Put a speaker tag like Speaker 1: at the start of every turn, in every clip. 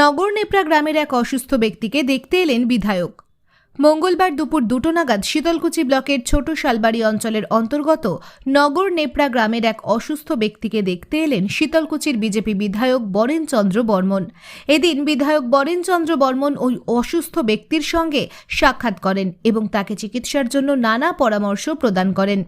Speaker 1: নগর নেপ্রা গ্রামের এক অসুস্থ ব্যক্তিকে দেখতে এলেন বিধায়ক। মঙ্গলবার দুপুর দুটো নাগাদ শীতলকুচি ব্লকের ছোট শালবাড়ি অঞ্চলের অন্তর্গত নগর নেপ্রা গ্রামের এক অসুস্থ ব্যক্তিকে দেখতে এলেন শীতলকুচির বিজেপি বিধায়ক বরেনচন্দ্র বর্মন। এদিন বিধায়ক বরেনচন্দ্র বর্মন ওই অসুস্থ ব্যক্তির সঙ্গে সাক্ষাৎ করেন এবং তাকে চিকিৎসার জন্য নানা পরামর্শ প্রদান করেন।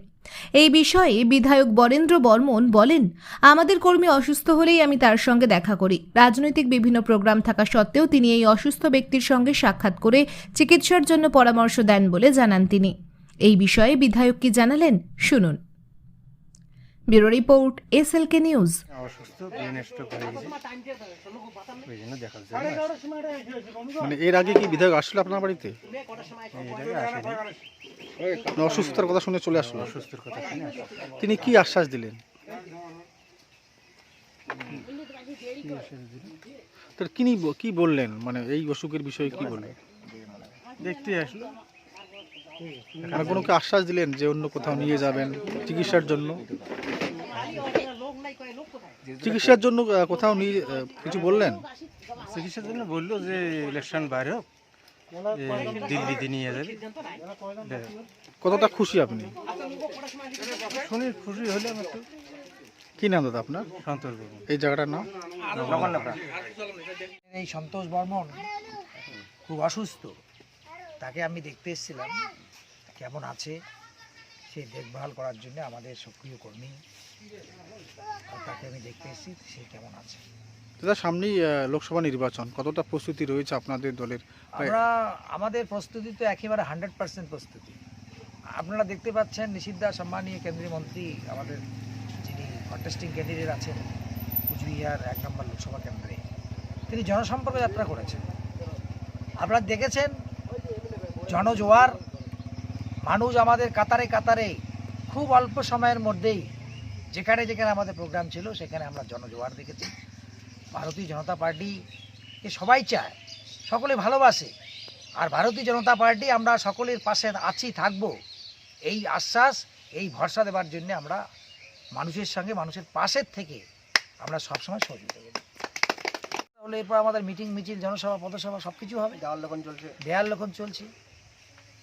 Speaker 1: এই বিষয়ে বিধায়ক বরেন্দ্র বর্মন বলেন, আমাদের কর্মী অসুস্থ হলেই আমি তার সঙ্গে দেখা করি। রাজনৈতিক বিভিন্ন প্রোগ্রাম থাকা সত্ত্বেও তিনি এই অসুস্থ ব্যক্তির সঙ্গে সাক্ষাৎ করে চিকিৎসার জন্য পরামর্শ দেন বলে জানান তিনি। এই বিষয়ে বিধায়ক কি জানালেন, শুনুন। Bureau report SLK news.
Speaker 2: অসুস্থ ব্রেন স্ট্রোক হয়ে গেছে। ওই জন্য দেখার
Speaker 3: মানে এর আগে কি বিধায়ক আসলো আপনার বাড়িতে? অসুস্থতার কথা শুনে চলে আসলো?
Speaker 2: অসুস্থর কথা শুনে
Speaker 3: তিনি কি আশ্বাস দিলেন? তো তিনি ব- কি বললেন? মানে এই অসুখের বিষয়ে কি বললেন?
Speaker 2: দেখতে আসলো।
Speaker 3: মানে কোনো কি আশ্বাস দিলেন যে অন্য কোথাও নিয়ে যাবেন চিকিৎসার জন্য? চিকিৎসার জন্য কোথাও নিয়ে কিছু বললেন?
Speaker 2: চিকিৎসার জন্য বলল যে ইলেকশন বাইরে হোক দিল্লিতে নিয়ে যাবে।
Speaker 3: কতটা খুশি আপনি?
Speaker 2: শুনে খুশি হলে আমি একটু
Speaker 3: কি নাম দাদা আপনার?
Speaker 2: সন্তর্ক
Speaker 3: এই জায়গাটার নাম?
Speaker 4: এই সন্তোষ বর্মন খুব অসুস্থ। তাকে আমি দেখতে এসেছিলাম। কেমন আছে সে দেখভাল করার জন্য আমাদের সক্রিয় কর্মী তাকে আমি দেখতে এসেছি সে কেমন আছে।
Speaker 3: দাদা সামনেই লোকসভা নির্বাচন কতটা প্রস্তুতি রয়েছে আপনাদের দলের?
Speaker 4: আমরা আমাদের প্রস্তুতি তো একেবারে হান্ড্রেড পার্সেন্ট প্রস্তুতি। আপনারা দেখতে পাচ্ছেন নিষিদ্ধা সম্মানীয় কেন্দ্রীয় মন্ত্রী আমাদের যিনি কন্টেস্টিং ক্যান্ডিডেট আছেন কুচবিহার এক নম্বর লোকসভা কেন্দ্রে তিনি জনসম্পর্ক যাত্রা করেছেন। আপনারা দেখেছেন জনজোয়ার মানুষ আমাদের কাতারে কাতারে খুব অল্প সময়ের মধ্যেই যেখানে যেখানে আমাদের প্রোগ্রাম ছিল সেখানে আমরা জনজোয়ার দেখেছি। ভারতীয় জনতা পার্টিকে সবাই চায় সকলে ভালোবাসে। আর ভারতীয় জনতা পার্টি আমরা সকলের পাশে আছি থাকব। এই আশ্বাস এই ভরসা দেওয়ার জন্য আমরা মানুষের সঙ্গে মানুষের পাশের থেকে আমরা সবসময় সহযোগিতা করি। তাহলে এরপর আমাদের মিটিং মিছিল জনসভা পথসভা সব কিছু হবে? দেওয়াল লোকন চলছে। দেয়াল লোকন চলছে।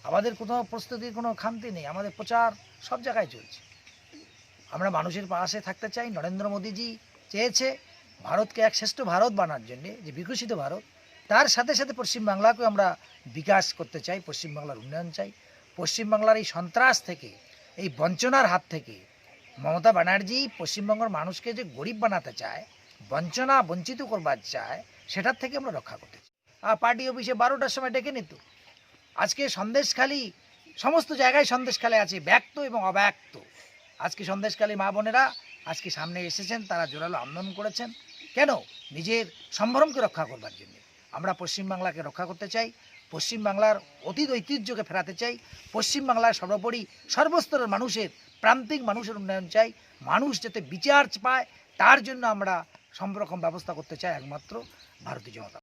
Speaker 4: আমাদের কোথাও প্রস্তুতির কোনো খামতি নেই, আমাদের প্রচার সব জায়গায় চলছে। আমরা মানুষের পাশে থাকতে চাই, নরেন্দ্র মোদীজি চেয়েছে ভারতকে এক শ্রেষ্ঠ ভারত বানার জন্যে, যে বিকশিত ভারত। তার সাথে সাথে পশ্চিমবাংলাকেও আমরা বিকাশ করতে চাই, পশ্চিমবাংলার উন্নয়ন চাই। পশ্চিমবাংলার এই সন্ত্রাস থেকে, এই বঞ্চনার হাত থেকে মমতা ব্যানার্জি পশ্চিমবঙ্গের মানুষকে যে গরিব বানাতে চায়, বঞ্চনা বঞ্চিত করবার চায়, সেটার থেকে আমরা রক্ষা করতে চাই। আর পার্টি অফিসে বারোটার সময় ডেকে নিত। আজকে সন্দেশখালি, সমস্ত জায়গায় সন্দেশখালি আছে, ব্যক্ত এবং অব্যক্ত। আজকে সন্দেশখালী মা বোনেরা আজকে সামনে এসেছেন, তারা জোরালো আন্দোলন করেছেন। কেন? নিজের সম্ভ্রমকে রক্ষা করবার জন্য। আমরা পশ্চিমবাংলাকে রক্ষা করতে চাই, পশ্চিমবাংলার অতীত ঐতিহ্যকে ফেরাতে চাই, পশ্চিমবাংলার সর্বোপরি সর্বস্তরের মানুষের, প্রান্তিক মানুষের উন্নয়ন চাই। মানুষ যাতে বিচার পায়, তার জন্য আমরা সব রকম ব্যবস্থা করতে চাই একমাত্র ভারতীয় জনতা।